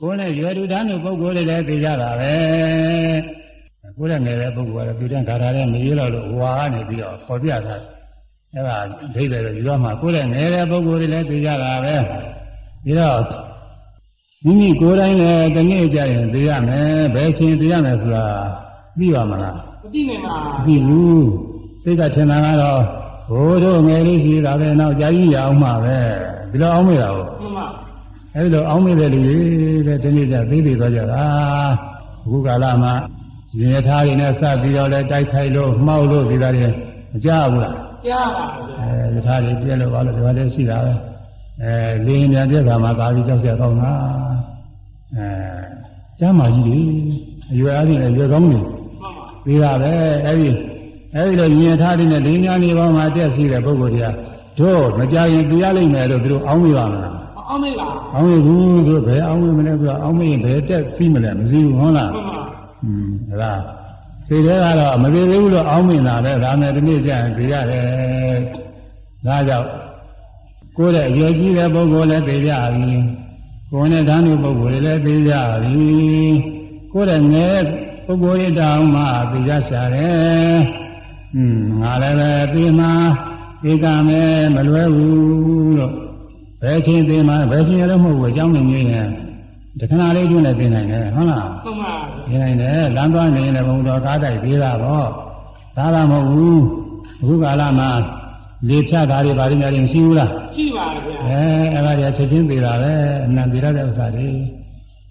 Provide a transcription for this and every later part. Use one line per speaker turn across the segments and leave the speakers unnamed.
ကိုယ်နဲ့ရွယ်တူတန်းတို့ပုဂ္ဂိုလ်တွေလည်းသိကြတာပဲကိုယ်နဲ့ငယ်တဲ့ပုဂ္ဂိုလ်ကတော့သူတန်းခါထားတဲ့မရွေးတော့လို့ဟွာကနေပြီးတော့ခေါ်ပြတာအဲ့ဒါအဓိပ္ပာယ်တော့ယူရမှာကိုယ်နဲ့ငယ်တဲ့ပုဂ္ဂိုလ်တွေလည်းသိကြတာပဲပြီးတော့မိမိကိုယ်တိုင်လည်းတနေ့ကျရင်သိရမယ်ဘယ်ချိန်သိရမယ်ဆိုတာပြီးပါမလား
မသိနိုင်ပါ
မပြီးဘူးစိတ်ကထင်တာကတော့ဘိုးတို့ငယ်လေးရှိတာပဲနောက်ကြာကြီးရအောင်မှာပဲဒီလိုအောင်မေးတာဟုတ်
မှန်ပါ
အဲဒီလိုအောင်းမိတဲ့လူတွေတဲ့ဒီနေ့ကျသိသိသွားကြတာအခုကာလမှာရင်ရထားတွေနဲ့စပြီးတော့လဲတိုက်ခိုက်လို့မှောက်လို့ဒီသားတွေမကြဘူးလား
ကြားပါဗျာ
အဲရထားတွေပြက်လို့ပါလို့ဒီမှာလည်းရှိတာပဲအဲလင်းပြန်ပြက်တာမှာသာပြီးကြောက်ဆက်ကောင်းတာအဲကျမ်းမာကြီးတွေအရွယ်အားဖြင့်အရွယ်ကောင်းတွေ
မှန်ပါ
ပြီးတာပဲအဲဒီအဲဒီလိုရင်ရထားတွေနဲ့လင်းများနေပေါင်းမှာတက်ရှိတဲ့ပုဂ္ဂိုလ်တွေကတို့မကြရင်ပြရလိမ့်မယ်လို့သူတို့အောင်းမိပါမလား
အောင်မေးပါ
အောင်းမဘူးသူဘယ်အောင်းမမလဲသူအောင်းမရင်ဘယ်တက်စီးမလဲမစည်းဘူးဟုတ်လား
မှန်ပါ
อืมဒါလားစိတ်ထဲကတော့မသေးသေးဘူးလို့အောင်းမင်တာပဲဒါနဲ့ဒီနေ့ကျရင်သိရတယ်ဒါကြောင့်ကိုယ်ရဲ့အရွယ်ကြီးတဲ့ပုဂ္ဂိုလ်လည်းသိကြပြီကိုယ်နဲ့ဓာတ်နုပုဂ္ဂိုလ်လည်းသိကြပြီကိုယ်ရဲ့ငယ်ပုဂ္ဂိုလ်ရတောင်မှသိကြရှာတယ်อืมငါလည်းပဲပြီးမှဒီကမယ်မလွဲဘူးလို့ ဘယ်ချိန်သိမှဘယ်ချိန်လည်းမဟုတ်ဘူးအကြောင်းမင်းကြီးရင်တခဏလေးတွင်းလည်းသိနိုင်တယ်ဟုတ်လား
မှန်ပါ
သိနိုင်တယ်လမ်းသွားနေရင်လည်းဘုံတော်ကားတိုက်သေးတာပေါ့ဒါကမဟုတ်ဘူးအခုကာလမှာလေဖြတ်တာတွေဘာတွေများတွေမရှိဘူးလား
ရှိပါဗျာ
အဲအဲ့ဒါကြီးချက်ချင်းသေးတာပဲအနံသေးရတဲ့ဥစ္စာတွေ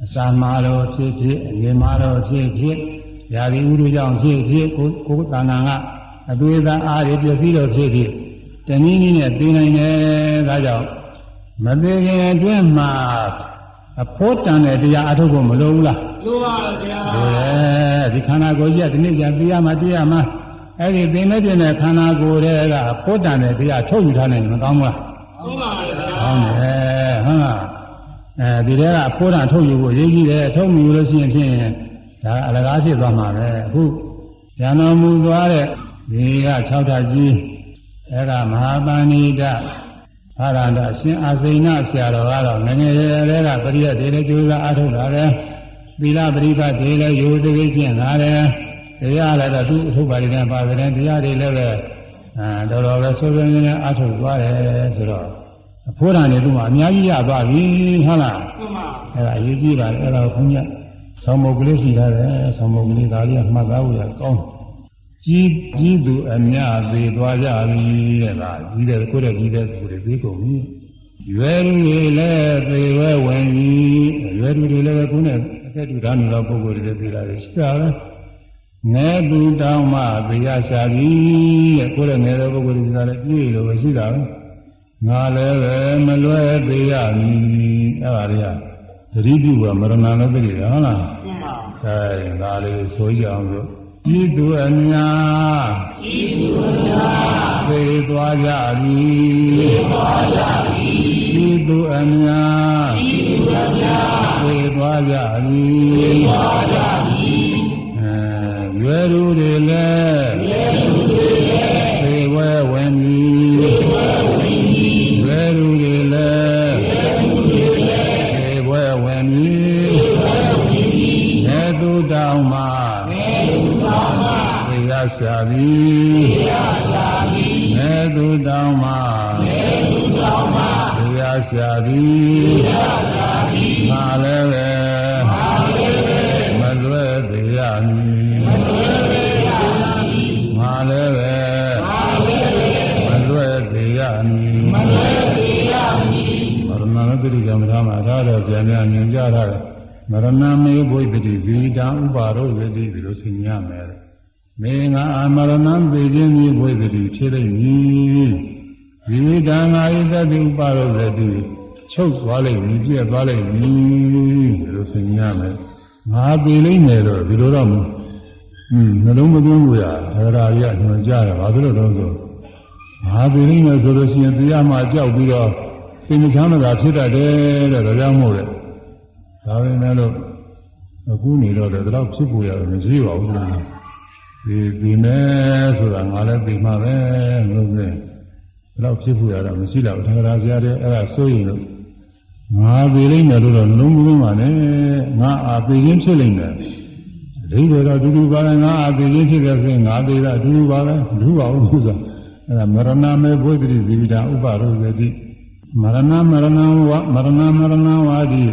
အစာမာလို့ဖြစ်ဖြစ်အငြိမာလို့ဖြစ်ဖြစ်ຢာဒီဥဒုကြောင့်ဖြစ်ဖြစ်ကိုကိုယ်တဏ္ဍာကအသွေးသားအားတွေပျက်စီးလို့ဖြစ်ဖြစ်တနည်းနည်းနဲ့သိနိုင်တယ်ဒါကြောင့် မသေးခင်အတွင်းမှာအဖို့တန်တဲ့တရားအထုတ်ဖို့မလိုဘူးလား
လိုပါဗျာ
လိုတယ်ဒီခန္ဓာကိုယ်ကြီးကဒီနေ့ကျသိရမှာသိရမှာအဲ့ဒီသင်နေပြတဲ့ခန္ဓာကိုယ်တွေကအဖို့တန်တဲ့တရားထုတ်ယူထားနိုင်ရင်မကောင်းဘူးလား
ဟုတ်ပါဗျာ
ကောင်းတယ်ဟုတ်လားအဲဒီတဲကအဖိုးတန်ထုတ်ယူဖို့ရေးကြည့်တယ်ထုတ်မိလို့ရှိရင်ဖြင့်ဒါအလကားဖြစ်သွားမှာပဲအခုဉာဏ်တော်မူသွားတဲ့ဒီက6ဓာတ်ကြီးအဲကမဟာပဏိတ အာရန္တအရှင်အာစိဏဆရာတော်ကတော့ငယ်ငယ်ရွယ်ရွယ်ကပရိယတ်တွေလည်းကျိုးစားအားထုတ်လာတယ်သီလပရိပတ်တွေလည်းရိုးတည်းကျင့်လာတယ်တရားလည်းတော့သူ့အထုပ်ပါတွေနဲ့ပါတယ်တရားတွေလည်းပဲအဲတော်တော်ပဲဆိုးဆိုးနေနေအားထုတ်သွားတယ်ဆိုတော့အဖိုးတန်တွေသူ့မှာအများကြီးရသွားပြီဟုတ်လား
မှန်ပါ
အဲ့ဒါအရေးကြီးပါလေအဲ့ဒါကိုခွန်ကြီးဆောင်းမုတ်ကလေးရှိထားတယ်ဆောင်းမုတ်ကလေးဒါလေးကမှတ်သားဖို့ရကောင်း ကြီးကြီးသူအများသေးသွားကြပြီတဲ့လားကြီးတဲ့ကိုယ်တဲ့ကြီးတဲ့သူတွေပြီးကုန်ပြီရွယ်လူတွေလည်းသေဝဲဝင်ပြီရွယ်လူတွေလည်းကိုယ်နဲ့အသက်တူတာနေတော့ပုဂ္ဂိုလ်တွေလည်းပြေလာတယ်ရှိတာပဲငယ်သူတောင်းမှသေရရှာပြီတဲ့ကိုယ်ရဲ့ငယ်တဲ့ပုဂ္ဂိုလ်တွေကလည်းပြေလို့ပဲရှိတာပဲငါလည်းပဲမလွဲသေးရမည်အဲ့ပါလေသတိပြုကမရဏလည်းသိတယ်ဟုတ်လား
မှန်ပါ
အဲဒါလေးဆိုကြအောင်ဆို ဤသူအများဤသူအများသေသွားကြပြီသေသွားကြပြီဤသူအများဤသူအများသေသွားကြပြီသေသွားကြပြီအဲရွယ်သူတွေလည်း သေရရှာပြီသေရရှာပြီငါလည်းပဲငါလည်းပဲမလွဲသေးရမည်မလွဲသေးရမည်ငါလည်းပဲငါလည်းပဲမလွဲသေးရမည်မလွဲသေးရမည်မရဏနတိကမ္မထာမှာထားတဲ့ဆရာများညွှန်ကြားထားတယ်မရဏမေဘုဒ္ဓတိဇီတံဥပါရောဇတိဒီလိုဆင်ញမယ်မေငါအာမရဏံပေခြင်းမြေဘုဒ္ဓတိဖြစ်လိမ့်မည် ဇီဝတံငါဤတတိဥပါရောဇတိချုပ်သွားလိမ့်မည်ပြည့်သွားလိမ့်မည်ဒီလိုဆင်ញမယ်ငါပေလိမ့်မယ်တော့ဒီလိုတော့မဟုတ်อืมနှလုံးမသွင်းဘူးရအဲဒါကြီးကညွှန်ကြားတယ်ဘာဖြစ်လို့တော့ဆိုငါပေလိမ့်မယ်ဆိုလို့ရှိရင်တရားမှကြောက်ပြီးတော့သင်္ချမ်းမသာဖြစ်တတ်တယ်တဲ့ဒါကြောင့်မို့လေဒါပေမဲ့လို့အခုနေတော့လည်းတော့ဖြစ်ပေါ်ရတယ်မရှိပါဘူးကွာဒီဒီမဲ့ဆိုတာငါလည်းပြီးမှပဲလို့ပဲ တော့ဖြစ်ပေါ်ရတာမရှိတော့ဘူးသံဃာဆရာတွေအဲ့ဒါစိုးရင်လို့ငါသေးလိမ့်မယ်လို့တော့လုံးမလုံးပါနဲ့ငါအာသေးခြင်းဖြစ်လိမ့်မယ်အဓိပ္ပာယ်တော့အတူတူပါပဲငါအာသေးခြင်းဖြစ်တဲ့ဆိုရင်ငါသေးတာအတူတူပါပဲဒုပါဘူးလို့ဆိုအဲ့ဒါမရဏမေဘုဒ္ဓတိဇီဝိတာဥပါရောဇတိမရဏမရဏဝမရဏမရဏဝါဒီ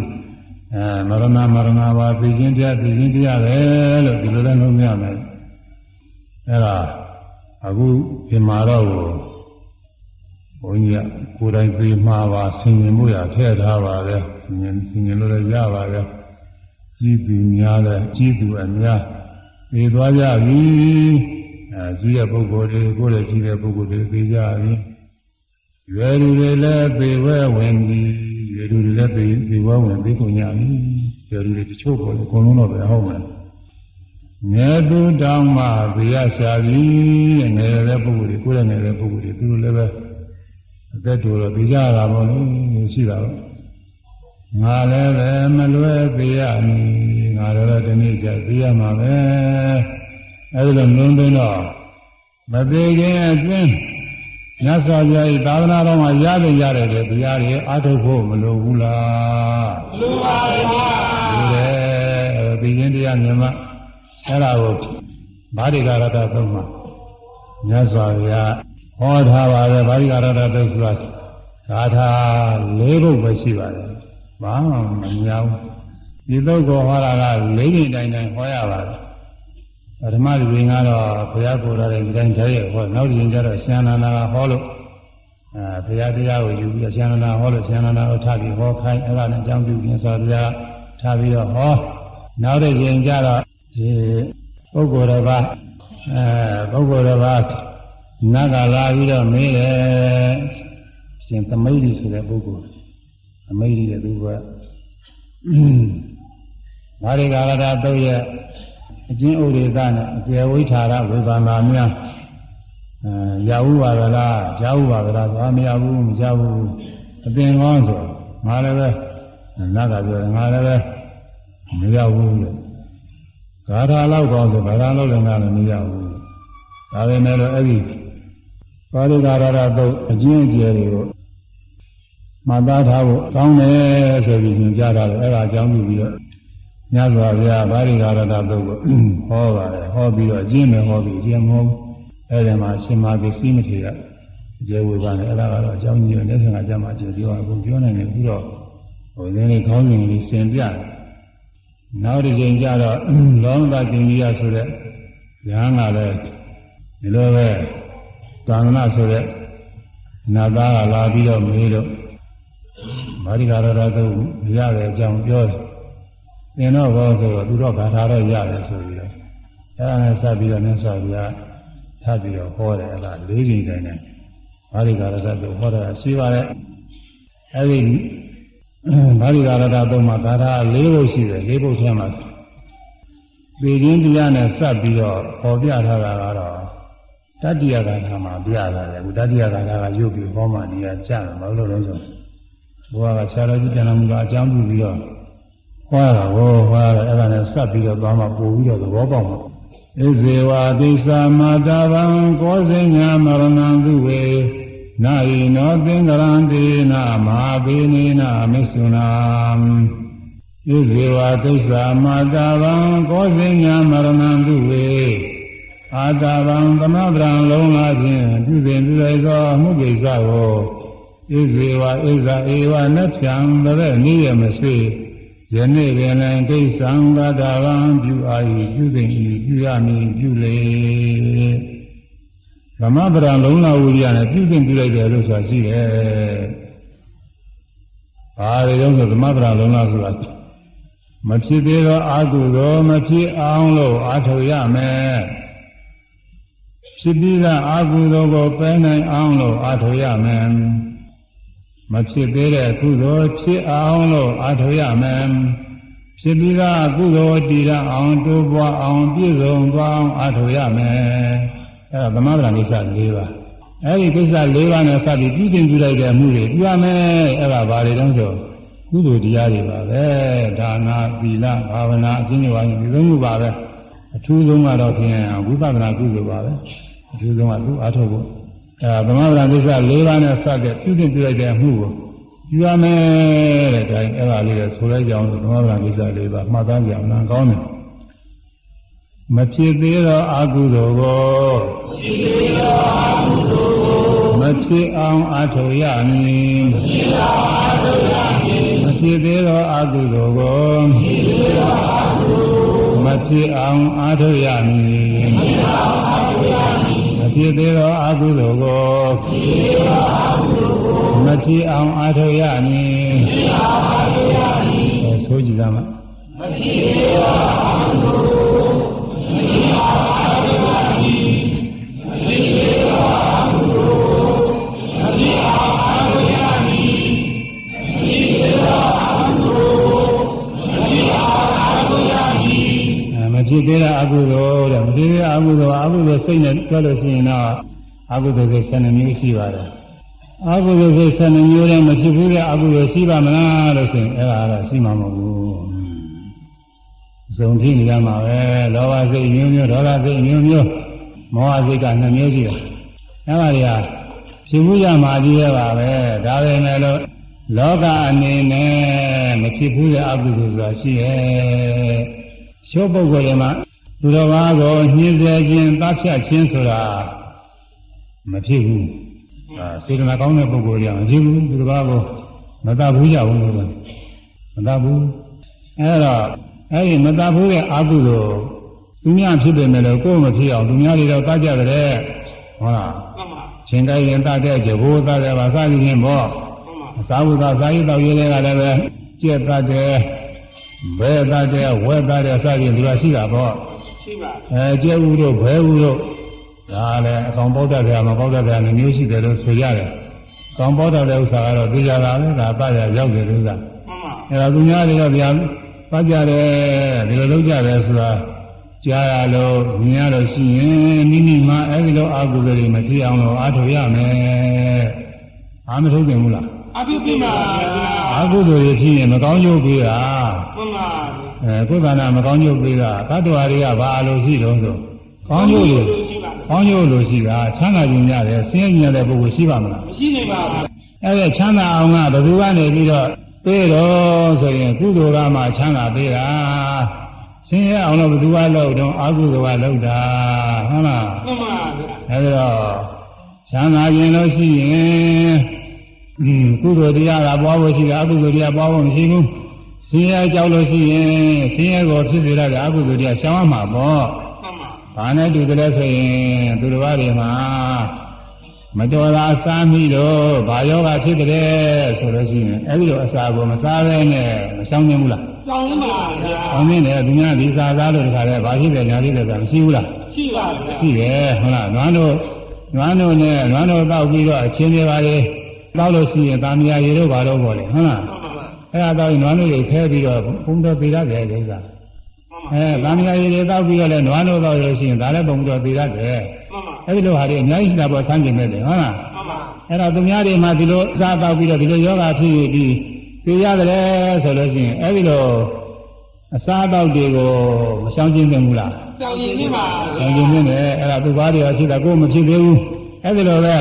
အဲမရဏမရဏဝါသိခြင်းတရားသိခြင်းတရားပဲလို့ဒီလိုလည်းလုံးမရမယ်အဲ့ဒါအခုဒီမှာတော့ဘုန်း ကြီးကကိုယ်တိုင်သိမှာပါဆင်ញင်မှုရထည့်ထားပါလေဆင်ញင်ဆင်ញင်လို့လည်းရပါပဲကြီးသူများတဲ့ကြီးသူအများသိသွားကြပြီအဲကြီးတဲ့ပုဂ္ဂိုလ်တွေကိုယ်လည်းကြီးတဲ့ပုဂ္ဂိုလ်တွေသိကြပြီရွယ်လူတွေလည်းသိဝဲဝင်ပြီရွယ်လူတွေလည်းသိသိဝဲဝင်သိကုန်ကြပြီရွယ်လူတွေတချို့ပေါ်အကုန်လုံးတော့ပဲဟုတ်မယ်ငယ်သူတောင်းမှဘုရားရှာပြီငယ်တဲ့ပုဂ္ဂိုလ်တွေကိုယ်လည်းငယ်တဲ့ပုဂ္ဂိုလ်တွေသူတို့လည်းပဲအ သက်တူတော့သိကြတာပေါ့လေရှိတာပေါ့ငါလည်းပဲမလွဲသိရမည်ငါလည်းဒီနေ့ကျသိရမှာပဲအဲဒီလိုလုံးသိတော့မသေးခင်အတွင်းမြတ်စွာဘုရားဤသာသနာတော်မှာရတဲ့ရတယ်တဲ့တရားတွေအာထုတ်ဖို့မလိုဘူးလား
လူပါဗျာ
ဒီလေသိခြင်းတရားမြတ်မအဲ့ဒါကိုဗာရိကရတသုံးမှာမြတ်စွာဘုရား ဟောထားပါတယ်ဗာရိကရတသုံးဆိုတာဂါထာ၄ခုပဲရှိပါတယ်ဘာမှမများဘူးဒီသုတ်ကိုဟောတာက၄ချိန်တိုင်းတိုင်းဟောရပါတယ်ပထမဒီချိန်ကတော့ဘုရားကိုယ်တော်ရဲ့ဒီတိုင်းတည်းရဲ့ဟောနောက်ဒီချိန်ကျတော့ရှင်နန္ဒာကဟောလို့အဲဘုရားတရားကိုယူပြီးရှင်နန္ဒာဟောလို့ရှင်နန္ဒာကိုထားပြီးဟောခိုင်းအဲ့ဒါနဲ့အကြောင်းပြုမြတ်စွာဘုရားထားပြီးတော့ဟောနောက်တဲ့ချိန်ကျတော့ဒီပုဂ္ဂိုလ်တော်ကအဲပုဂ္ဂိုလ်တော်က နတ်ကလာပြီးတော့မေးတယ်ရှင်သမိတ်ကြီးဆိုတဲ့ပုဂ္ဂိုလ်သမိတ်ကြီးတဲ့သူကမာရိကာရတာတော့ရဲ့အကျဉ်းဥဒေသနဲ့အကျေဝိထာရဝေဘာနာများအဲရဟုပါကလားကြားဟုပါကလားသွားမရဘူးမကြဘူးအပင်ကောင်းဆိုငါလည်းပဲနတ်ကပြောတယ်ငါလည်းပဲမရဘူးလို့ဂါထာလောက်ကောင်းဆိုဂါထာလောက်လည်းငါလည်းမရဘူးဒါပေမဲ့လို့အဲ့ဒီ ပါရိကာရတာတော့အကျဉ်းအကျယ်တွေကိုမှတ်သားထားဖို့ကောင်းတယ်ဆိုပြီးညွှန်ကြားတာလေအဲ့ဒါအကြောင်းပြုပြီးတော့ညဇောဘုရားဗာရိကာရတသုတ်ကိုဟောပါတယ်ဟောပြီးတော့အကျင့်ပဲဟောပြီးအကျင့်မဟုတ်အဲ့ဒီမှာရှင်မာသီစီမထေရအကျေဝေပါနဲ့အဲ့ဒါကတော့အကြောင်းကြီးနဲ့ဆင်ကကြမှာကျေပြောအခုပြောနိုင်တယ်ပြီးတော့ဟိုဒီနေ့ခေါင်းစဉ်လေးစင်ပြတယ်နောက်တစ်ချိန်ကျတော့လောမဘတင်ကြီးရဆိုတဲ့ရဟန်းကလည်းဒီလိုပဲ သာသနာဆိုတဲ့နတ်သားကလာပြီးတော့မေးတော့မာရိကာရတသုတ်ရတဲ့အကြောင်းပြောတယ်သင်တော့ဘောဆိုတော့သူတော့ဂါထာတော့ရတယ်ဆိုပြီးတော့အဲဒါနဲ့ဆက်ပြီးတော့မြတ်စွာဘုရားထပ်ပြီးတော့ဟောတယ်အဲ့ဒါ၄ချိန်တိုင်းနဲ့ဘာရိကာရတတုဟောတာရှိပါတယ်အဲ့ဒီဘာရိကာရတတုမှာဂါထာ၄ဘုတ်ရှိတယ်၄ဘုတ်ထဲမှာပြည်ချင်းတရားနဲ့ဆက်ပြီးတော့ဟောပြထားတာကတော့ တတ္တိယဂါထာမှာပြရတယ်အခုတတ္တိယဂါထာကရုပ်ပြီးဟောမှနေရာကျတယ်ဘာလို့လဲဆိုဘုရားကဆရာတော်ကြီးပြန်လာမှုကအကြောင်းပြုပြီးတော့ဟောတာဟောဟောတာအဲ့ဒါနဲ့ဆက်ပြီးတော့သွားမှပို့ပြီးတော့သဘောပေါက်မှာဣဇေဝတိသမ္မာတဗံကောဇိညာမရဏံသူဝေနာယိနောသင်္ကရံတေနမဟာဘေနေနမစ္ဆုနာဣဇေဝတိသမ္မာတဗံကောဇိညာမရဏံသူဝေ အာတာဗံသမဗရံလုံးလာခြင်းပြုစဉ်ပြုလိုက်သောအမှုကိစ္စကိုဣဇေဝဣဇာဧဝနဖြံတရက်နည်းရမရှိယနေ့ပင်လည်းဒိဋ္ဌံဂတဗံပြုအာ၏ပြုသိ၏ပြုရမည်ပြုလေဗမဗရံလုံးလာဝိရိယနဲ့ပြုသိပြုလိုက်တယ်လို့ဆိုတာရှိတယ်။ဘာတွေတုံးဆိုဗမဗရံလုံးလာဆိုတာမဖြစ်သေးသောအာဟုသောမဖြစ်အောင်လို့အားထုတ်ရမယ်။ ဖြစ်ပြီးသားအာဟုသောကိုပယ်နိုင်အောင်လို့အားထုတ်ရမယ်။မဖြစ်သေးတဲ့ကုသိုလ်ဖြစ်အောင်လို့အားထုတ်ရမယ်ဖြစ်ပြီးသားကုသိုလ်တည်ရအောင်တိုးပွားအောင်ပြည့်စုံသွားအောင်အားထုတ်ရမယ်အဲဒါသမဗရဏကိစ္စ၄ပါးအဲဒီကိစ္စ၄ပါးနဲ့စပြီးပြုတင်ပြုလိုက်တဲ့အမှုတွေပြုရမယ်အဲဒါဘာတွေတုံးဆိုကုသိုလ်တရားတွေပါပဲဒါနာသီလဘာဝနာအချင်းချင်းပါရင်ဒီလိုမျိုးပါပဲအထူးဆုံးကတော့ဖြင့်ဝိပဿနာကုသိုလ်ပါပဲ အထူးဆုံးကသူအားထုတ်ဖို့အဲသမဗရာကိစ္စ၄ပါးနဲ့စတဲ့ပြုတင်ပြုလိုက်တဲ့အမှုကိုယူရမယ်တဲ့ဒါအဲ့ဒါလေးလည်းဆိုလိုက်ကြအောင်ဓမ္မပဒကိစ္စလေးပါမှတ်သားကြအောင်လားကောင်းတယ်မဖြစ်သေးသောအကုသိုလ်ကိုမဖြစ်အောင်အထောက်ရမည်မဖြစ်သေးသောအကုသိုလ်ကိုမဖြစ်အောင်အထောက်ရမည်မ ဖြစ်သေးသောအကုသိုလ်ကိုမဖြစ်အောင်အထောက်ရမည်ဆိုကြည့်ကြမှာအဲမ ဖြစ်သေးတဲ့အကုသိုလ်တဲ့မဖြစ်သေးတဲ့အကုသိုလ်ကအကုသိုလ်စိတ်နဲ့တွက်လို့ရှိရင်တော့အကုသိုလ်စိတ်12မျိုးရှိပါတယ်အကုသိုလ်စိတ်12မျိုးနဲ့မဖြစ်ဘူးတဲ့အကုသိုလ်ရှိပါမလားလို့ဆိုရင်အဲ့ဒါတော့ရှိမှာမဟုတ်ဘူးဇုံဖြစ်နေကြမှာပဲလောဘစိတ်မျိုးမျိုးဒေါသစိတ်မျိုးမျိုးမောဟစိတ်က2မျိုးရှိတယ်အဲ့ဒါတွေကဖြစ်ဘူးရမှာကြီးရပါပဲဒါပဲမဲ့လို့လောကအနေနဲ့မဖြစ်ဘူးတဲ့အကုသိုလ်ဆိုတာရှိရဲ့ ရှုပ်ပုဂ္ဂိုလ်တွေမှာသူတော်ဘာကိုညှင်းဆဲခြင်းတပ်ဖြတ်ခြင်းဆိုတာမဖြစ်ဘူးအာစေတနာကောင်းတဲ့ပုဂ္ဂိုလ်တွေကမဖြစ်ဘူးသူတော်ဘာကိုမတတ်ဘူးကြဘူးလို့မတတ်ဘူးအဲ့တော့အဲ့ဒီမတတ်ဘူးတဲ့အကုသိုလ်သူများဖြစ်တယ်မဲ့လို့ကိုယ်မဖြစ်အောင်သူများတွေတော့တတ်ကြတယ်ဟုတ်လား
မှန်ပါ
ရှင်ကိုင်းရင်တတ်တဲ့ကြဘိုးတတ်တဲ့ပါစသည်ဖြင့်ပေါ့
မှန်ပါ
သာဝုသာဇာယိတောက်ရေးတွေကလည်းပဲကြက်တတ်တယ် ဘဲတတ်တယ်ဝဲတတ်တယ်စသည်ဒီပါရှိတာပေါ့
ရှိပါ
အဲကျဲဦးတို့ဘဲဦးတို့ဒါလည်းအကောင်ပေါက်တတ်တယ်မပေါက်တတ်တယ်နှမျိုးရှိတယ်လို့ဆိုရတယ်။ကောင်ပေါက်တတ်တဲ့ဥစ္စာကတော့သိကြတာပဲဒါပရရောက်တယ်ဥစ္စာ
မှန်ပါ။
အဲဒါသူများတွေတော့ဗျာပတ်ကြတယ်ဒီလိုလုပ်ကြတယ်ဆိုတာကြားရလို့မြင်ရလို့ရှိရင်မိမိမှအဲဒီလိုအာဟုတွေမဖြစ်အောင်လို့အားထုတ်ရမယ်။အာမထုတ်တယ်မဟုတ်လား
အပြုပြပါဗျာ။
အာဟုတွေဖြစ်ရင်မကောင်းကျိုးပေးတာ
မှန်ပါ။
အဲကိုယ်ကနာမကောင်းကျိုးပေးတာတတ္တဝါတွေကဘာအလိုရှိတော့ဆိုကောင်းကျိုးလို့
ရှိပါ
ကောင်းကျိုးလို့ရှိတာချမ်းသာခြင်းရတယ်ဆင်းရဲခြင်းရတဲ့ပုဂ္ဂိုလ်ရှိပါမလား
မရှိနေပါဘူး
အဲ့ဒါချမ်းသာအောင်ကဘယ်သူကနေပြီးတော့ပေးတော့ဆိုရင်ကုသိုလ်ကမှချမ်းသာပေးတာဆင်းရဲအောင်လို့ဘယ်သူကလုပ်တော့အကုသိုလ်ကလုပ်တာဟုတ်လား
မှန်ပါဗျာ
အဲ့ဒါတော့ချမ်းသာခြင်းလို့ရှိရင်อืม ကုသိုလ်တရားကပွားဖို့ရှိတယ်အကုသိုလ်တရားပွားဖို့မရှိဘူးဆင်းရဲကြောက်လို့ရှိရင်ဆင်းရဲကိုဖြစ်စေရတဲ့အကုသိုလ်တရားရှောင်ရမှာပေါ့
မှန်ပါ။
ဘာနဲ့တူတယ်လဲဆိုရင်သူတစ်ပါးတွေမှာမတော်တာစားမိတော့ဘာယောဂဖြစ်တယ်ဆိုလို့ရှိရင်အဲ့ဒီလိုအစာကိုမစားဘဲနဲ့မဆောင်နိုင်ဘူးလား
စောင်းနေပါဗျာ။
ဆောင်နေတယ်သူများဒီစားသားလို့တခါလဲဘာဖြစ်တယ်ညာဖြစ်တယ်ဆိုတာမရှိဘူးလား
ရှိပါဗျာ။
ရှိတယ်ဟုတ်လား။နွားတို့နွားတို့နဲ့နွားတို့တောက်ပြီးတော့အချင်းတွေပါလေ တောက်လို့ရှိရင်တာမယာရေတို့ဘာလို့ပေါ့လေဟုတ်လား
မှန်ပါ။
အဲ့ဒါတော့နွားတို့တွေဖဲပြီးတော့ပုံတော်ပေးရတယ်ဒီဥစ္စာ
မှန်ပါ။
အဲတာမယာရေတွေတောက်ပြီးတော့လဲနွားတို့တောက်လို့ရှိရင်ဒါလည်းပုံတော်ပေးရတယ်။
မှန်ပါ
အဲ့ဒီလိုဟာတွေအများကြီးရှိတာပေါ့ဆန်းကျင်မဲ့တယ်ဟုတ်လား
မှန်ပါ
အဲ့တော့သူများတွေမှဒီလိုစားတော့ပြီးတော့ဒီလိုယောဂဖြစ်ပြီးပြရတယ်ဆိုလို့ရှိရင်အဲ့ဒီလိုအစားတော့တွေကိုမရှောင်ကျင်သင့်ဘူးလား
စောင်းနေပါ
ရှောင်ကျင်သင့်တယ်အဲ့ဒါသူဘာတွေဖြစ်တာကိုယ်မဖြစ်သေးဘူးအဲ့ဒီလိုပဲ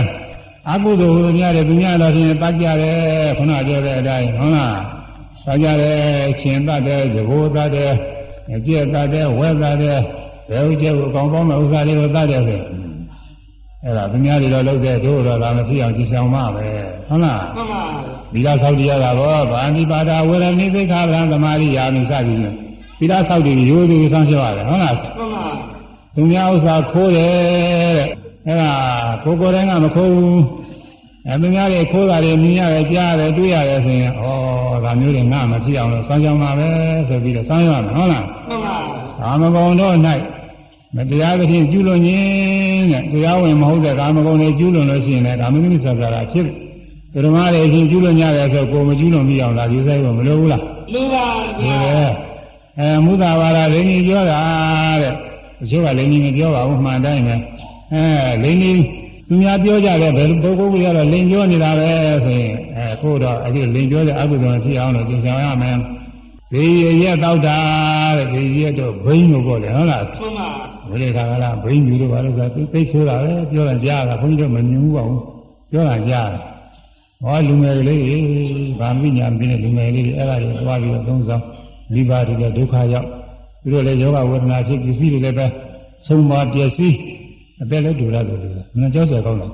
အကုသိုလ်ဟိုများတယ်သူများတော့ဖြင့်တတ်ကြတယ်ခုနပြောတဲ့အတိုင်းဟုတ်လားတတ်ကြတယ်ရှင်တတ်တယ်ဇဘိုးတတ်တယ်အကျက်တတ်တယ်ဝဲတတ်တယ်ဘယ်ဥကျက်ကိုအကောင်ပေါင်းတဲ့ဥစ္စာတွေကိုတတ်တယ်ဆိုအဲ့ဒါသူများတွေတော့လုပ်တဲ့တို့တော့ဒါမဖြစ်အောင်ကြည်ဆောင်မှပဲဟုတ်လား
မှန်ပါ
သီလဆောက်တည်ရတာဘောဗာဏိပါဒဝေရဏိသိက္ခာပဒံသမာရိယာမိစသည်ဖြင့်သီလဆောက်တည်ရိုးရိုးဆောင်ရှောက်ရတယ်ဟုတ်လား
မှန်ပါ
သူများဥစ္စာခိုးတယ်တဲ့ အဲ့ဒါကိုယ်ကိုယ်တိုင်ကမခိုးဘူးအဲသူများတွေခိုးတာတွေမြင်ရတယ်ကြားရတယ်တွေ့ရတယ်ဆိုရင်ဩဒါမျိုးတွေငါမဖြစ်အောင်လို့ဆောင်ရှောက်မှာပဲဆိုပြီးတော့ဆောင်ရှောက်ရမယ်ဟုတ်လား
မှန်ပါ
ကာမဂုဏ်တို့၌မတရားသဖြင့်ကျူးလွန်ခြင်းတဲ့တရားဝင်မဟုတ်တဲ့ကာမဂုဏ်တွေကျူးလွန်လို့ရှိရင်လည်းကာမဂုဏ်သစ္စာရာဖြစ်တယ်ဓမ္မတွေအချင်းကျူးလွန်ကြတယ်ဆိုကိုယ်မကျူးလွန်မိအောင်လားဒီဆိုင်ကမလိုဘူးလား
လူပါ
ဒီ
ဗျာ
ပဲအဲမုသာဝါဒလိန်ကြီးပြောတာတဲ့အချို့ကလိန်ကြီးမပြောပါဘူးမှန်တိုင်းပဲ အဲလိန်ကြီးသူများပြောကြတယ်ဘယ်ပုဂ္ဂိုလ်ကြီးကတော့လိန်ပြောနေတာပဲဆိုရင်အဲကိုတော့အဲ့ဒီလိန်ပြောတဲ့အကုသိုလ်ဖြစ်အောင်လို့သင်ဆောင်ရမယ်ဒီရက်တောက်တာတဲ့ဒီရက်တော့ဘိန်းလို့ပေါ့လေဟုတ်လား
မှန်ပါ
ဝိလေခါကလာဘိန်းယူလို့ပါလို့ဆိုသိသိဆိုတာပဲပြောတာကြားတာခွန်ကြီးတို့မမြင်ဘူးပါဘူးပြောတာကြားတယ်ဟောလူငယ်ကလေးဗာမိညာမသိတဲ့လူငယ်လေးတွေအဲ့ဒါတွေသွားပြီးတော့သုံးဆောင်လိပါတွေလည်းဒုက္ခရောက်သူတို့လည်းယောဂဝေဒနာဖြစ်ပစ္စည်းတွေလည်းပဲဆုံးမပျက်စီး အသက်လည်းဒူရတယ်လို့မနှကြောက်စရာကောင်းတယ်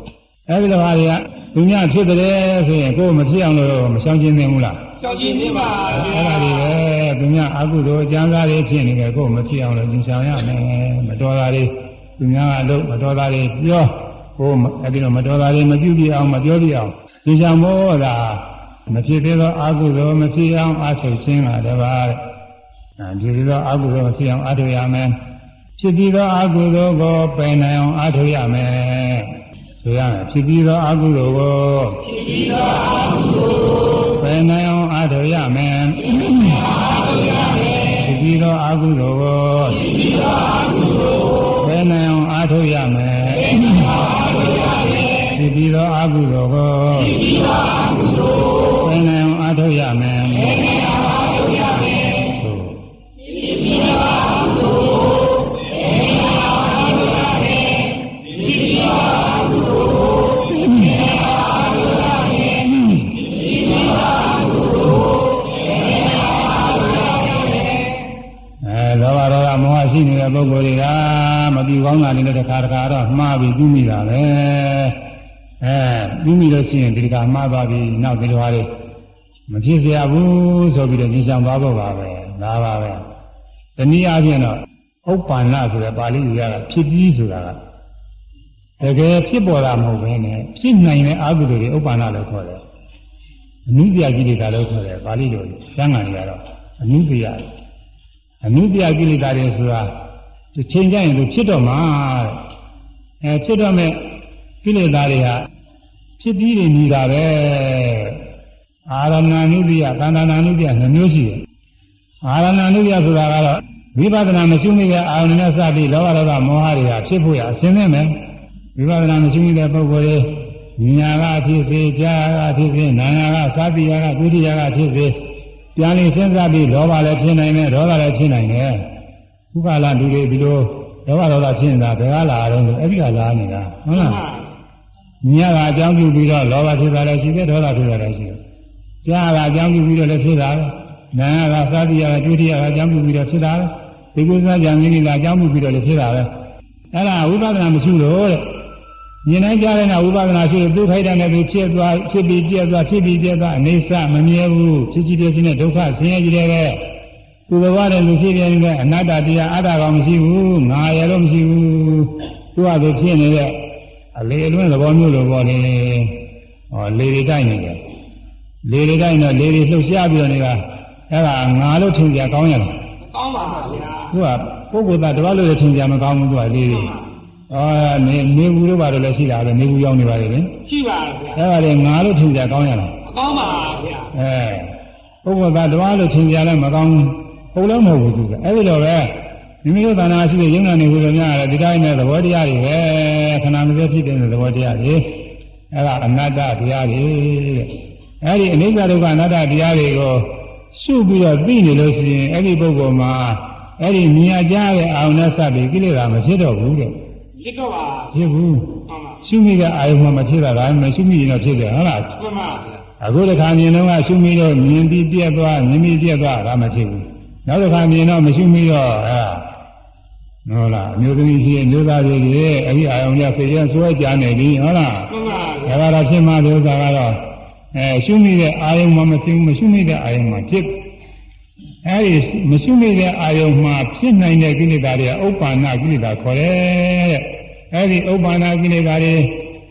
အဲ့ဒီလိုဟာတွေကသူများဖြစ်တယ်ဆိုရင်ကိုယ်မဖြစ်အောင်လို့မဆောင်ကျင်သင့်ဘူးလား
ရှောက်ကြည့်နေပါဗျာ
အဲ့ဒါတွေပဲသူများအကုသိုလ်အကျမ်းစာတွေဖြစ်နေတယ်ကိုယ်မဖြစ်အောင်လို့ကျင်ဆောင်ရမယ်မတော်တာတွေသူများကလို့မတော်တာတွေပြောကိုယ်အဲ့ဒီတော့မတော်တာတွေမပြုပြအောင်မပြောပြအောင်ကျင်ဆောင်မို့လားမဖြစ်သေးသောအကုသိုလ်မဖြစ်အောင်အထုတ်ခြင်းကတပါးတဲ့အဲဒီလိုအကုသိုလ်မဖြစ်အောင်အထုတ်ရမယ် ဖြစ်ပြီးသောအကုသိုလ်ကိုပယ်နိုင်အောင်အထုတ်ရမယ်ဆိုရမယ်ဖြစ်ပြီးသောအကုသိုလ်ကိုဖြစ်ပြီးသောအကုသိုလ်ပယ်နိုင်အောင်အထုတ်ရမယ်ဖြစ်ပြီးသောအကုသိုလ်ကိုဖြစ်ပြီးသောအကုသိုလ်ပယ်နိုင်အောင်အထုတ်ရမယ်ဖြစ်ပြီးသောအကုသိုလ်ကိုဖြစ်ပြီးသောအကုသိုလ်ပယ်နိုင်အောင်အထုတ်ရမယ် တဲ့ပုဂ္ဂိုလ်တွေကမပြူကောင်းတာလည်းတစ်ခါတစ်ခါတော့မှားပြီးပြီးမိတာပဲအဲပြီးမိလို့ရှိရင်ဒီကမှားသွားပြီးနောက်ဒီလိုဟာတွေမဖြစ်စရာဘူးဆိုပြီးတော့ညှဆောင်သွားဖို့ပါပဲဒါပါပဲတနည်းအားဖြင့်တော့ဥပ္ပန္နဆိုတဲ့ပါဠိကဖြစ်ပြီးဆိုတာကတကယ်ဖြစ်ပေါ်တာမဟုတ်ဘဲနဲ့ဖြစ်နိုင်တဲ့အကုသိုလ်တွေဥပ္ပန္နလို့ခေါ်တယ်အနုပြကိလေသာလို့ခေါ်တယ်ပါဠိလိုကျမ်းဂန်တွေကတော့အနုပြအနုပြကိလေသာတွေဆိုတာ တစ်ချိန်ကျရင်သူဖြစ်တော့မှာတဲ့အဲဖြစ်တော့မဲ့ကိလေသာတွေဟာဖြစ်ပြီးနေနေတာပဲအာရဏနုပြသန္တာနာနုပြနှမျိုးရှိတယ်အာရဏနုပြဆိုတာကတော့ဝိပဿနာမရှိမိတဲ့အာရုံနဲ့စပြီးလောဘဒေါသမောဟတွေဟာဖြစ်ဖို့ရအစင်းနေမယ်ဝိပဿနာမရှိမိတဲ့ပုဂ္ဂိုလ်တွေညာကဖြစ်စေကြားကဖြစ်စေနာနာကသာတိယကဒုတိယကဖြစ်စေပြန်လေးစဉ်းစားပြီးလောဘလည်းဖြစ်နိုင်တယ်ဒေါသလည်းဖြစ်နိုင်တယ် ခုကလာလူတွေဒီလိုလောဘဒေါသဖြစ်နေတာဘယ်ကလာတော့ဆိုအဲ့ဒီကလာနေတာဟုတ်လားညကအကြောင်းပြုပြီးတော့လောဘဖြစ်တာလည်းရှိတယ်ဒေါသဖြစ်တာလည်းရှိတယ်ကြားကအကြောင်းပြုပြီးတော့လည်းဖြစ်တာပဲနာကသာတိယကဒုတိယကအကြောင်းပြုပြီးတော့ဖြစ်တာပဲဒီကုသဇာဉာဏ်ကြီးကအကြောင်းပြုပြီးတော့လည်းဖြစ်တာပဲအဲ့ဒါဝိပဿနာမရှိလို့တဲ့မြင်နိုင်ကြတဲ့နာဝိပဿနာရှိလို့သူခိုက်တယ်နဲ့သူဖြစ်သွားဖြစ်ပြီးပြက်သွားဖြစ်ပြီးပြက်သွားအနေဆမမြဲဘူးဖြစ်စီပြည့်စင်းတဲ့ဒုက္ခဆင်းရဲကြီးတဲ့ပဲ သူတော်ဘာတဲ့လူဖြစ်ပြနေတဲ့အနတ္တတရားအတ္တကောင်မရှိဘူးငါရတော့မရှိဘူးသူကသူဖြစ်နေတဲ့အလေအလွင့်သဘောမျိုးလိုပေါ့လေဟောလေတွေတိုက်နေတယ်လေတွေတိုက်တော့လေတွေလှုပ်ရှားပြီးတော့နေတာအဲ့ဒါငါလို့ထင်ကြကောင်းရလား
ကောင်းပါဗျာ
သူကပုဂ္ဂိုလ်သားတပတ်လို့ထင်ကြမကောင်းဘူးသူကလေတွေအော်နေနေဘူးလို့ပါတော့လည်းရှိတာပဲနေဘူးရောက်နေပါလေလေ
ရှိပါဗျာ
အဲ့ဒါလေငါလို့ထင်ကြကောင်းရလား
ကောင်းပါဗျာ
အဲပုဂ္ဂိုလ်သားတပါးလို့ထင်ကြလည်းမကောင်းဘူး ဟုတ်လည်းမဟုတ်ဘူးသူကအဲ့ဒီတော့ပဲမိမိတို့သာနာရှိတဲ့ယုံနာနေကိုလည်းများတယ်ဒီတိုင်းနဲ့သဘောတရားတွေပဲခဏမစဲဖြစ်တဲ့သဘောတရားတွေအဲ့ဒါအနတ္တတရားတွေတဲ့အဲ့ဒီအနိစ္စဒုက္ခအနတ္တတရားတွေကိုရှုပြီးတော့သိနေလို့ရှိရင်အဲ့ဒီပုဂ္ဂိုလ်မှာအဲ့ဒီမြင်ရကြတဲ့အာရုံနဲ့စပြီးကိလေသာမဖြစ်တော့ဘူးတဲ့
ဖြစ်တော့ပါ
ဖြစ်ဘူး
မှန်ပါ
ရှုမိတဲ့အာရုံမှမဖြစ်တာဒါမှမရှုမိရင်တော့ဖြစ်တယ်ဟုတ်လား
မှန်ပါဗျာ
အခုတစ်ခါမြင်တော့ရှုမိတော့မြင်ပြီးပြက်သွားမြင်ပြီးပြက်သွားဒါမှဖြစ်ဘူး နောက်တစ်ခါမြင်တော့မရှုမိတော့အဲဟုတ်လားအမျိုးသမီးဖြစ်အမျိုးသားဖြစ်ဖြစ်အဲ့ဒီအာယုံရစိတ်ရဆွဲကြနေပြီဟုတ်လား
မှန်ပါ
ဒါကတော့ဖြစ်မှဒီဥစ္စာကတော့အဲရှုမိတဲ့အာယုံမှမဖြစ်ဘူးမရှုမိတဲ့အာယုံမှဖြစ်အဲဒီမရှုမိတဲ့အာယုံမှဖြစ်နိုင်တဲ့ကိလေသာတွေကဥပ္ပါဏကိလေသာခေါ်တယ်တဲ့အဲဒီဥပ္ပါဏကိလေသာတွေ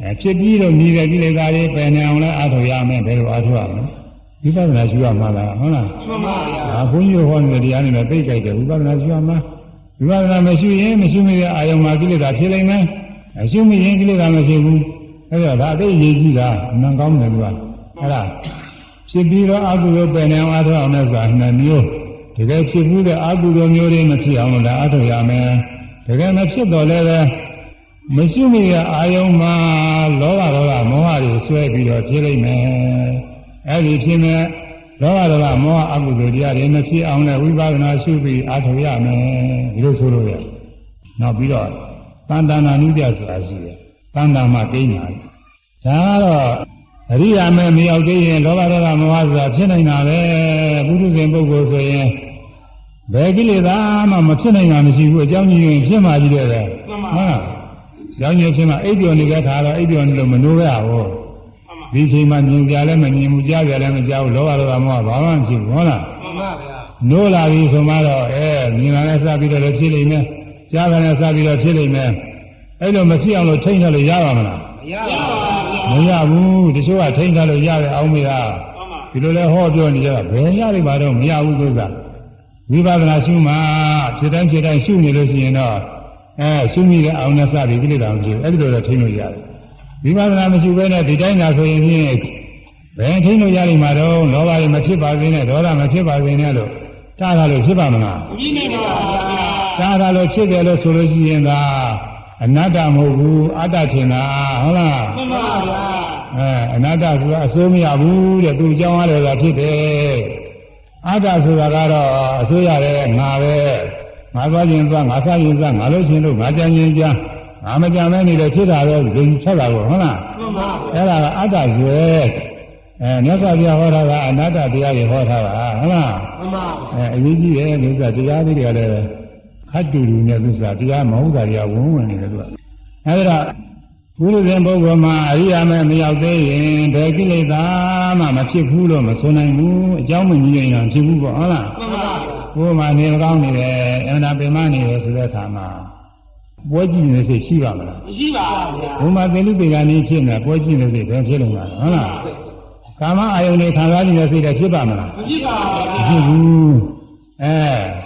အဲဖြစ်ပြီးတော့မြည်တဲ့ကိလေသာတွေပယ်နေအောင်လဲအားထုတ်ရမယ်ဘယ်လိုအားထုတ်ရမလဲ ဝိပဿနာရှိရမှာလားဟုတ်လား
မှန်ပါဗျာ။
အာဘုန်းကြီးဟောနေတဲ့တရားနဲ့လည်းသိကြတယ်ဝိပဿနာရှိရမှာ။ဝိပဿနာမရှိရင်မရှိမိတဲ့အာယုံမှာကိလေသာဖြစ်နိုင်မယ်။မရှိမိရင်ကိလေသာမဖြစ်ဘူး။အဲ့တော့ဒါအသိအရေးကြီးတာအမှန်ကောင်းတယ်သူက။အဲ့ဒါဖြစ်ပြီးတော့အကုသိုလ်ပယ်နေအောင်အားထုတ်အောင်လဲဆိုတာနှစ်မျိုး။တကယ်ဖြစ်ဘူးတဲ့အကုသိုလ်မျိုးတွေမဖြစ်အောင်လည်းအားထုတ်ရမယ်။တကယ်မဖြစ်တော့လည်းပဲမရှိမိတဲ့အာယုံမှာလောဘဒေါသမောဟတွေဆွဲပြီးတော့ဖြစ်လိမ့်မယ်။ အဲ့ဒီဖြစ်မဲ့လောဘဒေါသမောဟအကုသိုလ်တရားတွေမဖြစ်အောင်လည်းဝိပဿနာရှုပြီးအားထုတ်ရမယ်ဒီလိုဆိုလို့ရနောက်ပြီးတော့တန်တနာနုပြဆိုတာရှိတယ်တန်တမှာကိန်းတာဒါကတော့အရိယာမဲမရောက်သေးရင်လောဘဒေါသမောဟဆိုတာဖြစ်နေတာပဲပုထုဇဉ်ပုဂ္ဂိုလ်ဆိုရင်ဘယ်ကိလေသာမှမဖြစ်နိုင်တာမရှိဘူးအကြောင်းကြီးရင်ဖြစ်မှကြီးတယ်ပဲဟုတ်လားကြောင်းကြီးဖြစ်မှအိပ်ပျော်နေတဲ့ခါတော့အိပ်ပျော်နေလို့မနိုးရဘူး
မှန်ပါ
ဒီချိန်မှာမြင်ကြလည်းမမြင်ဘူးကြားကြလည်းမကြားဘူးလောဘဒေါသမောဟဘာမှမဖြစ်ဘူးဟုတ်လား
မှန်ပါဗျာ
နိုးလာပြီဆိုမှတော့အဲမြင်လာနဲ့စပြီးတော့လည်းဖြစ်လိမ့်မယ်ကြားလာနဲ့စပြီးတော့ဖြစ်လိမ့်မယ်အဲ့လိုမဖြစ်အောင်လို့ထိန်းထားလို့ရပါမလား
မရပါဗျာ
မရဘူးတချို့ကထိန်းထားလို့ရတယ်အောင်မေလား
မှန်ပါ
ဒီလိုလဲဟောပြောနေကြတာဘယ်ရလိမ့်ပါတော့မရဘူးသုသာဝိပဿနာရှုမှဖြစ်တိုင်းဖြစ်တိုင်းရှုနေလို့ရှိရင်တော့အဲရှုမိတဲ့အောင်နဲ့စပြီးကိလေသာမဖြစ်ဘူးအဲ့ဒီလိုတော့ထိန်းလို့ရတယ် ဝိပဿနာမရှိဘဲနဲ့ဒီတိုင်းသာဆိုရင်ဖြင့်ဘယ်ထိန်းလို့ရလိမ့်မှာတော့လောဘတွေမဖြစ်ပါစေနဲ့ဒေါသမဖြစ်ပါစေနဲ့လို့တားတာလို့ဖြစ်ပါမလား
မကြည့်နိုင်ပါဗျာ
တားတာလို့ဖြစ်တယ်လို့ဆိုလို့ရှိရင်သာအနတ္တမဟုတ်ဘူးအတ္တထင်တာဟုတ်လား
မှန်ပါဗျာ
အဲအနတ္တဆိုတာအစိုးမရဘူးတဲ့သူအကြောင်းရတယ်ဆိုတာဖြစ်တယ်အတ္တဆိုတာကတော့အစိုးရတယ်ငါပဲငါသွားခြင်းသွားငါစားခြင်းစားငါလို့ခြင်းလို့ငါကြံခြင်းကြံ ငါမကြံမဲနေတယ်ဖြစ်တာပဲလူချက်တာကိုဟုတ်လား
မှန်ပါ
အဲ့ဒါကအတ္တရွယ်အဲမြတ်စွာဘုရားဟောတာကအနတ္တတရားတွေဟောထားတာဟုတ်လား
မှန်ပါ
အဲအရေးကြီးတယ်လို့ဆိုတာတရားလေးတွေကလည်းခတ်တူတူနဲ့သူဆိုတာတရားမဟုတ်တာတွေကဝန်းဝင်နေတယ်သူကအဲဒါဘုရားရှင်ပုဂ္ဂိုလ်မှာအရိယာမဲမရောက်သေးရင်ဘယ်ကိလေသာမှမဖြစ်ဘူးလို့မဆိုနိုင်ဘူးအကြောင်းမကြီးရင်တော့ဖြစ်ဘူးပေါ့ဟုတ်လား
မှန်ပါ
ဘုရားမှာနေမကောင်းနေတယ်အမှန်တရားပင်မနေတယ်ဆိုတဲ့အခါမှာ ပွဲကြည့်နေစိတ်ရှိပါမလား
မရှိပါဗျာ
ဘုမာသေလူပေကနေဖြစ်နေပွဲကြည့်နေစိတ်ဘယ်ဖြစ်လို့လဲဟုတ်လားကာမအာယုန်တွေခံစားနေတဲ့စိတ်တွေဖြစ်ပါမလား
မရှိပါ
မ
ဗျာ
ဖြစ်ဘူးအဲ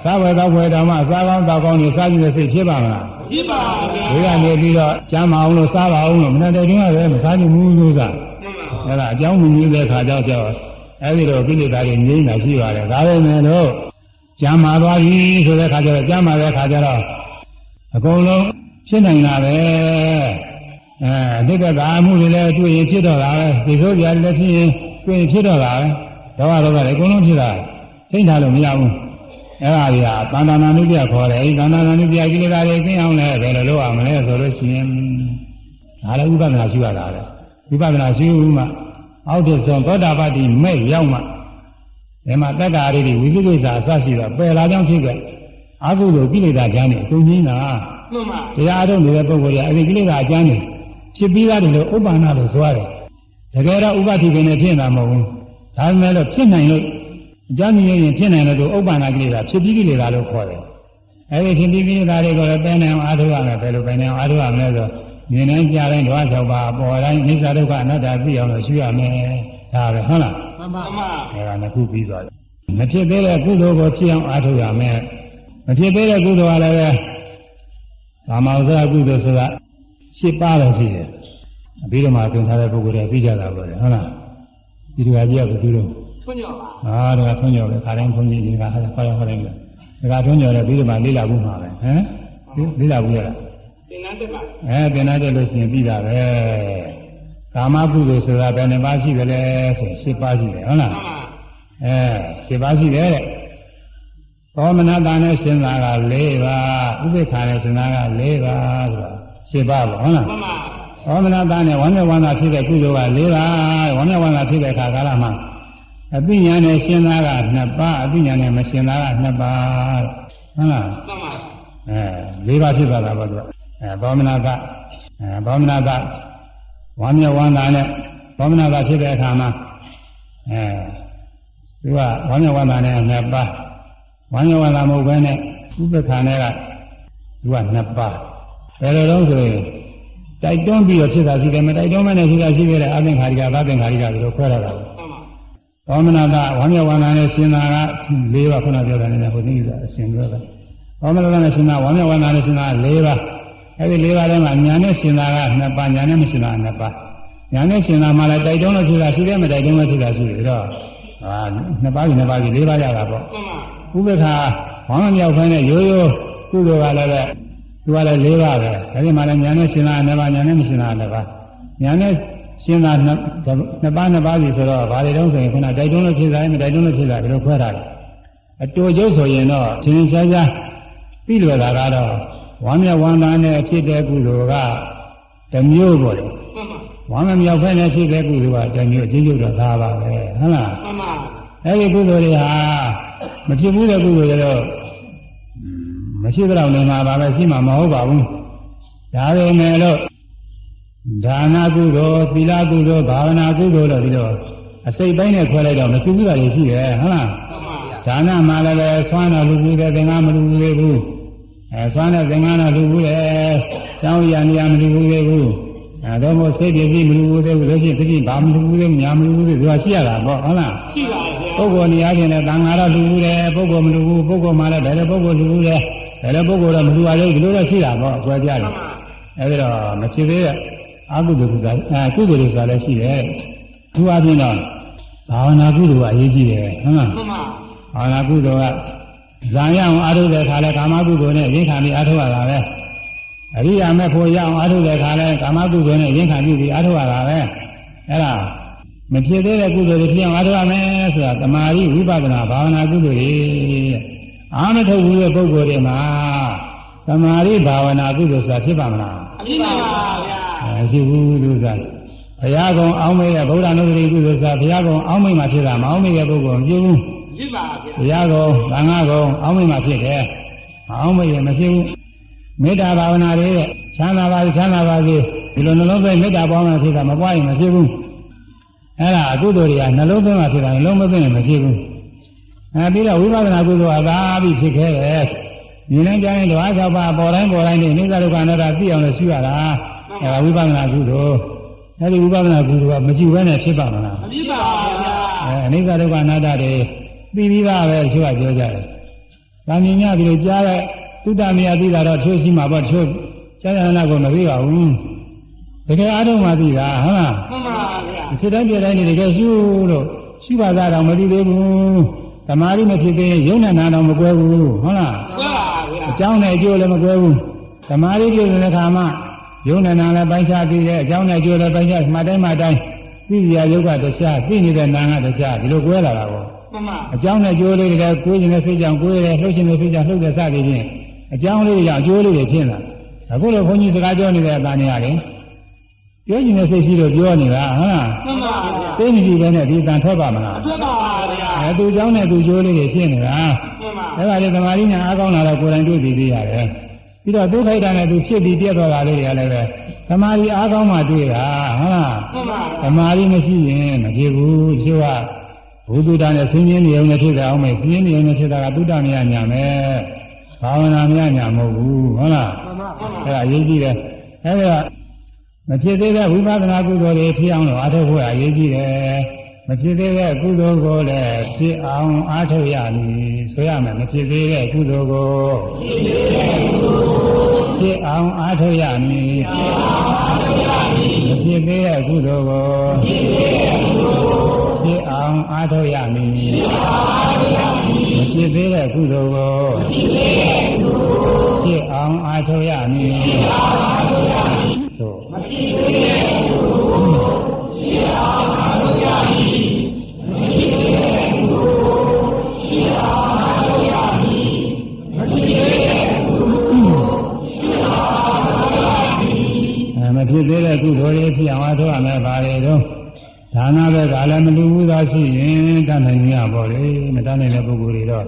စားဝယ်တော့ဝယ်တော်မှစားကောင်းတောက်ကောင်းနေစားကြည့်တဲ့စိတ်ဖြစ်ပါမလား
မရှိပါဗျာ
ဒီကနေပြီးတော့ကျမ်းမအောင်လို့စားပါအောင်လို့မနေ့တည်းကလည်းမစားကြည့်ဘူးလို့စား
မှန်ပါ
အဲဒါအကြောင်းမမြင်တဲ့ခါကြောင့်ကြောင့်အဲဒီတော့ကိလေသာတွေငြိမ်းတာရှိပါတယ်ဒါပဲမဲ့လို့ကျမ်းမာသွားပြီဆိုတဲ့ခါကျတော့ကျမ်းမာတဲ့ခါကျတော့ အကုန်လုံးဖြစ်နိုင်တာပဲအဲအတိတ်ကသာမှုတွေလည်းတွေ့ရင်ဖြစ်တော့တာပဲဒီဆိုကြလည်းဖြစ်ရင်တွေ့ရင်ဖြစ်တော့တာပဲတော့တော့လည်းအကုန်လုံးဖြစ်တာသိမ့်ထားလို့မရဘူးအဲ့ဒါကြီးကတဏ္ဍာနာနုပြခေါ်တယ်အဲဒီတဏ္ဍာနာနုပြကိလေသာတွေသိအောင်လဲဘယ်လိုလုပ်အောင်မလဲဆိုလို့ရှိရင်ဒါလည်းဥပဒနာရှိရတာလေဝိပဿနာရှိဦးမှအောက်တဆုံးသောတာပတိမဲ့ရောက်မှဒီမှာတက္ကာရီတွေဝိသိကိစ္စအစရှိတော့ပယ်လာကြောင်းဖြစ်ခဲ့ အကုသိုလ်ကိလေသာကျမ်းနေအကုန်ကြီးနာ
မှန်ပါ
တရားထုတ်နေတဲ့ပုဂ္ဂိုလ်ကအဲဒီကိလေသာအကျမ်းနေဖြစ်ပြီးသားတယ်လို့ဥပ္ပန္နလို့ဆိုရတယ်တကယ်တော့ဥပ္ပတိပင်နဲ့ဖြစ်နေတာမဟုတ်ဘူးဒါပေမဲ့လို့ဖြစ်နိုင်လို့အကျမ်းမြင်ရင်ဖြစ်နိုင်လို့သူဥပ္ပန္နကိလေသာဖြစ်ပြီးကိလေသာလို့ခေါ်တယ်အဲဒီဖြစ်ပြီးကိလေသာတွေကိုလည်းပယ်နိုင်အောင်အားထုတ်ရမယ်ဘယ်လိုပယ်နိုင်အောင်အားထုတ်ရမလဲဆိုမြင်တိုင်းကြားတိုင်းဓဝါ၆ပါးအပေါ်တိုင်းအိစ္ဆဒုက္ခအနတ္တသိအောင်လို့ရှုရမယ်ဒါပဲဟုတ်လား
မှန်ပါမှန်ပါ
အဲဒါနှစ်ခုပြီးသွားတယ်မဖြစ်သေးတဲ့ကုသိုလ်ကိုဖြစ်အောင်အားထုတ်ရမယ် မဖြစ်သေးတဲ့ကုသိုလ်ကလည်းပဲကာမဝဇ္ဇကုသိုလ်ဆိုတာရှစ်ပါးတော့ရှိတယ်အပြီးတော့မှသင်ထားတဲ့ပုဂ္ဂိုလ်တွေသိကြတာပေါ့လေဟုတ်လားဒီလူကကြီးကဘယ်သူတော့
ထွန်းညောပါ
ဟာဒါကထွန်းကြော်ပဲခါတိုင်းခွန်ကြီးဒီကဟောရဟောတိုင်းကဒါကထွန်းကြော်တယ်ပြီးတော့မှလေးလာဘူးမှာပဲဟမ်လေးလာဘူးရလား
သင်္ကန်းတက်ပါ
အဲသင်္နာတက်လို့ရှိရင်ပြီးတာပဲကာမကုသိုလ်ဆိုတာဘယ်နှပါးရှိသလဲဆိုရှစ်ပါးရှိတယ်ဟုတ်လား
မှန်ပါ
အဲရှင်းပါရှိတယ်တဲ့ သောမနတာနဲ့စဉ်းစားက၄ပါးဥပိ္ပခာနဲ့စဉ်းစားက၄ပါးဆိုတော့ရှင်းပါပေါ့ဟုတ်လား
မှန်ပါ
သောမနတာနဲ့ဝမ်းနဲ့ဝမ်းသာဖြစ်တဲ့ကုသိုလ်က၄ပါးဝမ်းနဲ့ဝမ်းသာဖြစ်တဲ့အခါကာလမှာအပိညာနဲ့စဉ်းစားက2ပါးအပိညာနဲ့မစဉ်းစားက2ပါးဟုတ်လား
မှန်ပါ
အဲ၄ပါးဖြစ်သွားတာပေါ့သူကအဲသောမနတာအဲသောမနတာဝမ်းနဲ့ဝမ်းသာနဲ့သောမနတာဖြစ်တဲ့အခါမှာအဲသူကဝမ်းမြောက်ဝမ်းသာနဲ့နှစ်ပါး ဝမ်းမြောက်ဝမ်းသာမဟုတ်ဘဲနဲ့ဥပ္ပခါနဲ့ကသူကနှစ်ပါးဘယ်လိုလုံးဆိုရင်တိုက်တွန်းပြီးတော့ဖြစ်တာရှိတယ်မတိုက်တွန်းမနဲ့ဖြစ်တာရှိတယ်အသင်္ခါရိကသာသင်္ခါရိကပြီးတော့ခွဲရတာပေါ့
မှန်ပါ
သောမနာကဝမ်းမြောက်ဝမ်းသာနဲ့ရှင်သာက၄ပါးခုနပြောတာနဲ့ဟိုသိကြအရှင်ပြောတာသောမနာကနဲ့ရှင်သာဝမ်းမြောက်ဝမ်းသာနဲ့ရှင်သာ၄ပါးအဲဒီ၄ပါးထဲမှာညာနဲ့ရှင်သာက2ပါးညာနဲ့မရှင်သာ2ပါးညာနဲ့ရှင်သာမှလည်းတိုက်တွန်းလို့ဖြစ်တာရှိတယ်မတိုက်တွန်းလို့ဖြစ်တာရှိတယ်ဒါတော့ ဟာ2ပါးကြီး2ပါးကြီး၄ပါးရတာပေါ့
မှန်ပါ
ဥပ္ပခါဝမ်းမြောက်ဖိုင်းနဲ့ရိုးရိုးကုသိုလ်ကလည်းပဲသူကလည်း၄ပါးပဲအဲဒီမှာလည်းညာနဲ့ရှင်သာ2ပါးညာနဲ့မရှင်သာ2ပါးညာနဲ့ရှင်သာနှစ်နှစ်ပါးနှစ်ပါးစီဆိုတော့ဘာတွေတုံးဆိုရင်ခုနတိုက်တွန်းလို့ဖြစ်တာမတိုက်တွန်းလို့ဖြစ်တာဘယ်လိုခွဲတာလဲအတူကျုပ်ဆိုရင်တော့သင်ရှားရှားပြီးလွယ်တာကတော့ဝမ်းမြောက်ဝမ်းသာနဲ့ဖြစ်တဲ့ကုသိုလ်ကတစ်မျိုးပေါ့လေ
မှန်ပါ
ဝဝမ်းမမြောက်ဖက်နဲ့ဖြစ်တဲ့ကုသိုလ်ကတမျိုးအချင်းချုပ်တော့သာပါပဲဟုတ်လား
မှန်ပါ
အဲ့ဒီကုသိုလ်တွေဟာမဖြစ်ဘူးတဲ့ကုသိုလ်တွေတော့อืมမရှိတော့နေမှာပါပဲရှိမှာမဟုတ်ပါဘူးဒါပေမဲ့လို့ဒါနာကုသိုလ်သီလကုသိုလ်ဘာဝနာကုသိုလ်တော့ဒီတော့အစိတ်ပိုင်းနဲ့ခွဲလိုက်တော့မဖြစ်ဘူးတာတွေရှိတယ်ဟုတ်လား
မှန်ပါ
ဒါနမှာလည်းပဲဆွမ်းတော်လူဘူးတဲ့သင်္ကန်းမလူဘူးသေးဘူးအဲဆွမ်းတဲ့သင်္ကန်းတော်လူဘူးတဲ့ကျောင်းရံနေရမလူဘူးသေးဘူး အဲတော့မို့စိတ်ပြည့်စည်မလူဘူးသေးဘူးလို့ဖြစ်တတိဘာမလူဘူးသေးညာမလူဘူးသေးသူကရှိရတာပေါ့ဟုတ်လား
ရှိပါရဲ့
ပုဂ္ဂိုလ်နေရာချင်းလည်းတန်ဃာတော့လူဘူးတယ်ပုဂ္ဂိုလ်မလူဘူးပုဂ္ဂိုလ်မှလည်းဘယ်လိုပုဂ္ဂိုလ်လူဘူးလဲဘယ်လိုပုဂ္ဂိုလ်တော့မလူပါလေဒီလိုတော့ရှိတာပေါ့အကွဲပြားတယ်အဲဒီတော့မဖြစ်သေးတဲ့အကုသိုလ်ဆိုတာအဲကုသိုလ်ဆိုတာလည်းရှိတယ်သူအပြင်တော့ဘာဝနာကုသိုလ်ကအရေးကြီးတယ်ဟုတ်လား
မှန်ပါ
ဘာဝနာကုသိုလ်ကဇာရအောင်အားထုတ်တဲ့ခါလဲကာမကုသိုလ်နဲ့ရင်ခံပြီးအားထုတ်ရတာပဲ အရိယာမဲ့ဖို့ရအောင်အားထုတ်တဲ့ခါလဲကာမကုသိုလ်နဲ့ရင်ခံပြီးအားထုတ်ရတာပဲအဲ့ဒါမဖြစ်သေးတဲ့ကုသိုလ်တွေဖြစ်အောင်အားထုတ်ရမယ်ဆိုတာတမာရီဝိပဿနာဘာဝနာကုသိုလ်တွေအာမထုတ်ဘူးတဲ့ပုဂ္ဂိုလ်တွေမှာတမာရီဘာဝနာကုသိုလ်ဆိုတာဖြစ်ပါမလား
အပြည့်ပါပါဗျာ
မရှိဘူးသူစားဘုရားကုံအောင်းမေးတဲ့ဗုဒ္ဓနုဒတိကုသိုလ်ဆိုတာဘုရားကုံအောင်းမေးမှဖြစ်တာမအောင်းမေးတဲ့ပုဂ္ဂိုလ်မဖြစ်ဘူး
ဖြစ်ပါဗျာ
ဘုရားကုံသံဃာကုံအောင်းမေးမှဖြစ်တယ်မအောင်းမေးရင်မဖြစ်ဘူး မေတ္တာဘာဝနာတွေတဲ့ချမ်းသာပါစေချမ်းသာပါစေဒီလိုနှလုံးသွင်းမေတ္တာပွားမှဖြစ်တာမပွားရင်မဖြစ်ဘူးအဲ့ဒါအကုသိုလ်တွေကနှလုံးသွင်းမှဖြစ်တာနှလုံးမသွင်းရင်မဖြစ်ဘူးအဲပြီးတော့ဝိပဿနာကုသိုလ်ကသာပြီးဖြစ်ခဲ့တယ်မြင်တိုင်းကြားရင်ဓဝါ၆ပါးပေါ်တိုင်းပေါ်တိုင်းနေနိစ္စဒုက္ခအနတ္တသိအောင်လို့ရှိရတာအဲဒါဝိပဿနာကုသိုလ်အဲဒီဝိပဿနာကုသိုလ်ကမရှိဘဲနဲ့ဖြစ်ပါမလား
အပြည့်ပါပါဗျာ
အဲအနိစ္စဒုက္ခအနတ္တတွေသိပြီးသားပဲသူကပြောကြတယ်။ဗာမြင်ရဒီလိုကြားတဲ့ သုတ္တမယသိတာတော့ချိုးရှိမှာပေါ့ချိုးကြားရနာကိုမသိပါဘူး။တကယ်အားထုတ်မှသိတာဟုတ်လား
မှန်ပါဗျာ။
ဖြစ်တိုင်းပြတိုင်းနေတကယ်ရှုလို့ရှိပါသားတော့မသိသေးဘူး။တမာရီမဖြစ်သေးရင်ယုံနဲ့နာတော့မကွဲဘူးဟုတ်လား
ကွာပါဗျာ။
အကြောင်းနဲ့အကျိုးလည်းမကွဲဘူး။တမာရီပြည့်တဲ့ခါမှယုံနဲ့နာလည်းပိုင်းခြားသိတယ်အကြောင်းနဲ့အကျိုးလည်းပိုင်းခြားမှတ်တိုင်းမှတ်တိုင်းသိစရာယုတ်ကတရားသိနေတဲ့နာကတရားဒီလိုကွဲလာတာပေါ့
မှန်ပါ
အကြောင်းနဲ့ကျိုးလေးတွေကကိုယ်ကျင်တဲ့စိတ်ကြောင့်ကိုယ်ရဲ့လှုပ်ရှင်တဲ့စိတ်ကြောင့်လှုပ်တဲ့စသည်ဖြင့် အကြောင်းလေးတွေကြောင့်အကျိုးလေးတွေဖြစ်လာအခုလိုဘုန်းကြီးစကားပြောနေတဲ့အတန်နေရတယ်ပြောကျင်တဲ့စိတ်ရှိလို့ပြောနေတာဟုတ်လား
မှန်ပါဗျာ
စိတ်မရှိဘဲနဲ့ဒီအတန်ထွက်ပါမလား
ထွက်ပါပါဗျာ
အဲသူအကြောင်းနဲ့သူကျိုးလေးတွေဖြစ်နေတာ
မှန်ပါ
အဲဒါလေသမာဓိညာအားကောင်းလာတော့ကိုယ်တိုင်တွေ့ပြီးသေးရတယ်ပြီးတော့ဒုက္ခိတနဲ့သူဖြစ်ပြီးပြတ်သွားတာလေးတွေကလည်းပဲသမာဓိအားကောင်းမှတွေ့တာဟုတ်လား
မှန်ပါ
သမာဓိမရှိရင်မဖြစ်ဘူးကျိုးကဘုသူတ္တနဲ့ဆင်းရဲနေုံနဲ့ဖြစ်တာအောင်မယ်ဆင်းရဲနေုံနဲ့ဖြစ်တာကသုတ္တမယညာမယ် ဘာဝနာမယညာမဟုတ်ဘူးဟုတ်လား
မှန်ပါမှန်ပါ
အဲ့ဒါအရေးကြီးတယ်အဲ့ဒါမဖြစ်သေးတဲ့ဝိပဿနာကုသိုလ်တွေဖြစ်အောင်လို့အားထုတ်ဖို့အရေးကြီးတယ်မဖြစ်သေးတဲ့ကုသိုလ်ကိုလည်းဖြစ်အောင်အားထုတ်ရမည်ဆိုရမယ်မဖြစ်သေးတဲ့ကုသိုလ်ကိုဖြစ်အောင်အားထုတ်ရမည်မဖြစ်သေးတဲ့ကုသိုလ်ကိုဖြစ်အောင်အားထုတ်ရမည် မဖြစ်သေးတဲ့ကုသိုလ်ကိုဖြစ်အောင်အားထုတ်ရမည်သို့အဲမဖြစ်သေးတဲ့ကုသိုလ်တွေဖြစ်အောင်အားထုတ်ရမယ်ပါလေတော့ ဒါနဘက်ကလည်းမလူဘူးသာရှိရင်တတ်နိုင်ရပါလေမတတ်နိုင်တဲ့ပုဂ္ဂိုလ်တွေတော့